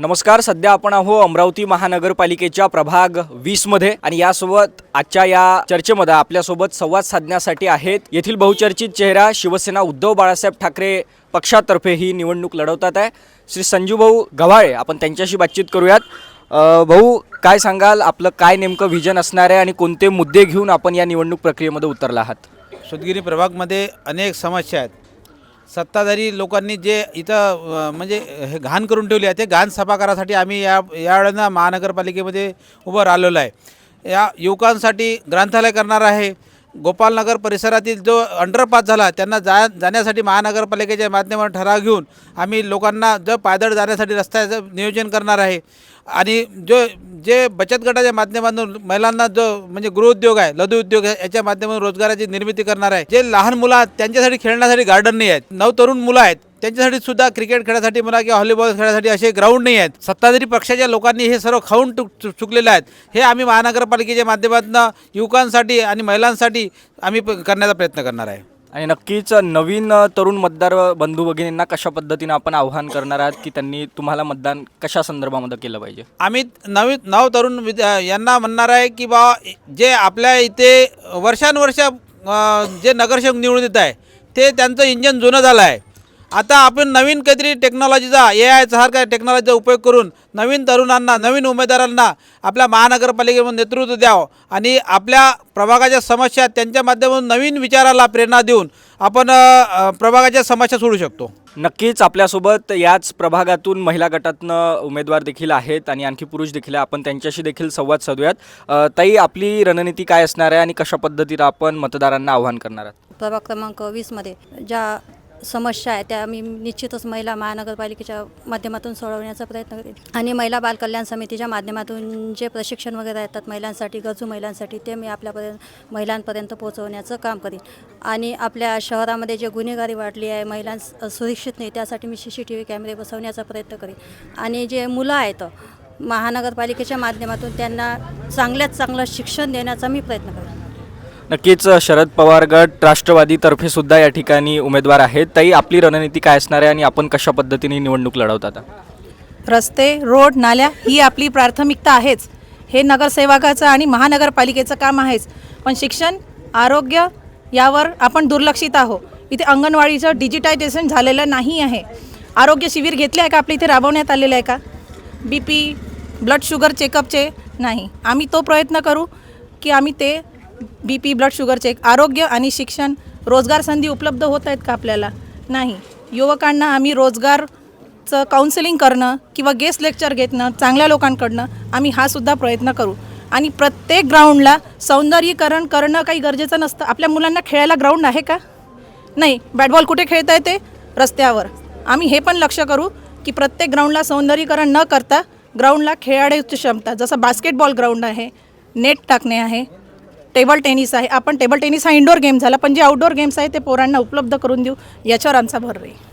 नमस्कार सध्या आपण आहो अमरावती महानगरपालिकेच्या प्रभाग वीसमध्ये आणि यासोबत आजच्या या चर्चेमध्ये आपल्यासोबत संवाद साधण्यासाठी आहेत. येथील बहुचर्चित चेहरा शिवसेना उद्धव बाळासाहेब ठाकरे पक्षातर्फे ही निवडणूक लढवतात आहे. श्री संजूभाऊ गव्हाळे आपण त्यांच्याशी बातचीत करूयात. भाऊ काय सांगाल? आपलं काय नेमकं व्हिजन असणार आहे आणि कोणते मुद्दे घेऊन आपण या निवडणूक प्रक्रियेमध्ये उतरला आहात? सुदगिरी प्रभागमध्ये अनेक समस्या आहेत. सत्ताधारी लोकांनी जे इथं म्हणजे हे घाण करून ठेवली आहे ते घाण सफा करासाठी आम्ही या यावेळेला महानगरपालिकेमध्ये उभं राहिलेलो आहे. या युवकांसाठी ग्रंथालय करणार आहे. गोपालनगर परिसरातील जो अंडरपास झाला त्यांना जा जाण्यासाठी महानगरपालिकेच्या माध्यमातून ठराव घेऊन आम्ही लोकांना जो पायदळ जाण्यासाठी रस्त्याचं नियोजन करणार आहे. आणि जो जे बचत गटाच्या माध्यमातून महिलांना जो म्हणजे गृहउद्योग आहे लघु उद्योग आहे याच्या माध्यमातून रोजगाराची निर्मिती करणार आहे. जे लहान मुलं आहेत त्यांच्यासाठी खेळण्यासाठी गार्डन नाही आहेत. नवतरुण मुलं आहेत त्यांच्यासाठी सुद्धा क्रिकेट खेळण्यासाठी म्हणा किंवा व्हॉलीबॉल खेळण्यासाठी असे ग्राउंड नाही आहेत. सत्ताधारी पक्षाच्या लोकांनी हे सर्व खाऊन टुक चु- चुकलेले आहेत. हे आम्ही महानगरपालिकेच्या माध्यमातून युवकांसाठी आणि महिलांसाठी आम्ही प- करण्याचा प्रयत्न करणार आहे. आणि नक्कीच नवीन तरुण मतदार बंधू भगिनींना कशा पद्धतीनं आपण आव्हान करणार आहात की त्यांनी तुम्हाला मतदान कशा संदर्भामध्ये केलं पाहिजे? आम्ही नवीन नव तरुण यांना म्हणणार आहे की बा जे आपल्या इथे वर्षानुवर्ष जे नगरसेवक निवडून येत आहे ते त्यांचं इंजन जुनं झालं आहे. आता आपण नवीन काहीतरी टेक्नॉलॉजीचा ए आय सारख्या टेक्नॉलॉजीचा उपयोग करून नवीन तरुणांना नवीन उमेदवारांना आपल्या महानगरपालिकेमध्ये नेतृत्व द्यावं आणि आपल्या प्रभागाच्या समस्या त्यांच्या माध्यमातून नवीन विचाराला प्रेरणा देऊन आपण प्रभागाच्या समस्या सोडू शकतो. नक्कीच आपल्यासोबत याच प्रभागातून महिला गटातनं उमेदवार देखील आहेत आणि आणखी पुरुष देखील आहे. आपण त्यांच्याशी देखील संवाद साधूयात. ताई आपली रणनीती काय असणार आहे आणि कशा पद्धतीनं आपण मतदारांना आव्हान करणार आहात? प्रभाग क्रमांक वीसमध्ये ज्या समस्या आहे त्या मी निश्चितच महिला महानगरपालिकेच्या माध्यमातून सोडवण्याचा प्रयत्न करेन. आणि महिला बालकल्याण समितीच्या माध्यमातून जे प्रशिक्षण वगैरे येतात महिलांसाठी गरजू महिलांसाठी ते मी आपल्यापर्यंत महिलांपर्यंत पोहोचवण्याचं काम करीन. आणि आपल्या शहरामध्ये जे गुन्हेगारी वाढली आहे महिलां सुरक्षित नाही त्यासाठी मी सी सी टी व्ही कॅमेरे बसवण्याचा प्रयत्न करीन. आणि जे मुलं आहेत महानगरपालिकेच्या माध्यमातून त्यांना चांगल्यात चांगलं शिक्षण देण्याचा मी प्रयत्न करेन. नक्कीच शरद पवार गट राष्ट्रवादीतर्फे सुद्धा या ठिकाणी उमेदवार आहेत. ताई आपली रणनीती काय असणार आहे आणि आपण कशा पद्धतीने निवडणूक निवडणूक लढवतात रस्ते रोड नाल्या ही आपली प्राथमिकता आहेच. हे नगरसेवकाचं आणि महानगरपालिकेचं काम आहेच. पण शिक्षण आरोग्य यावर आपण दुर्लक्षित आहोत. इथे अंगणवाडीचं डिजिटायझेशन झालेलं नाही आहे. आरोग्य शिबिर घेतले आहे का? आपल्या इथे राबवण्यात आलेलं आहे का? बी पी ब्लड शुगर चेकअपचे नाही. आम्ही तो प्रयत्न करू की आम्ही ते B P blood sugar check आरोग्य आणि शिक्षण रोजगार संधी उपलब्ध होत आहेत का आपल्याला? नाही. युवकांना आम्ही रोजगारचं काउन्सिलिंग करणं किंवा गेस्ट लेक्चर घेतणं चांगल्या लोकांकडनं आम्ही हा सुद्धा प्रयत्न करू. आणि प्रत्येक ग्राउंडला सौंदर्यीकरण करणं काही गरजेचं नसतं. आपल्या मुलांना खेळायला ग्राउंड आहे का? नाही. बॅटबॉल कुठे खेळता येते? रस्त्यावर. आम्ही हे पण लक्ष करू की प्रत्येक ग्राउंडला सौंदर्यीकरण न करता ग्राउंडला खेळाडूची क्षमता जसं बास्केटबॉल ग्राउंड आहे नेट टाकणे आहे टेबल टेनिस आहे. आपण टेबल टेनिस हा इंडोर गेम झाला पण जे आउटडोर गेम्स आहे ते पोरांना उपलब्ध करून देऊ याच्यावर आमचा भर राहील.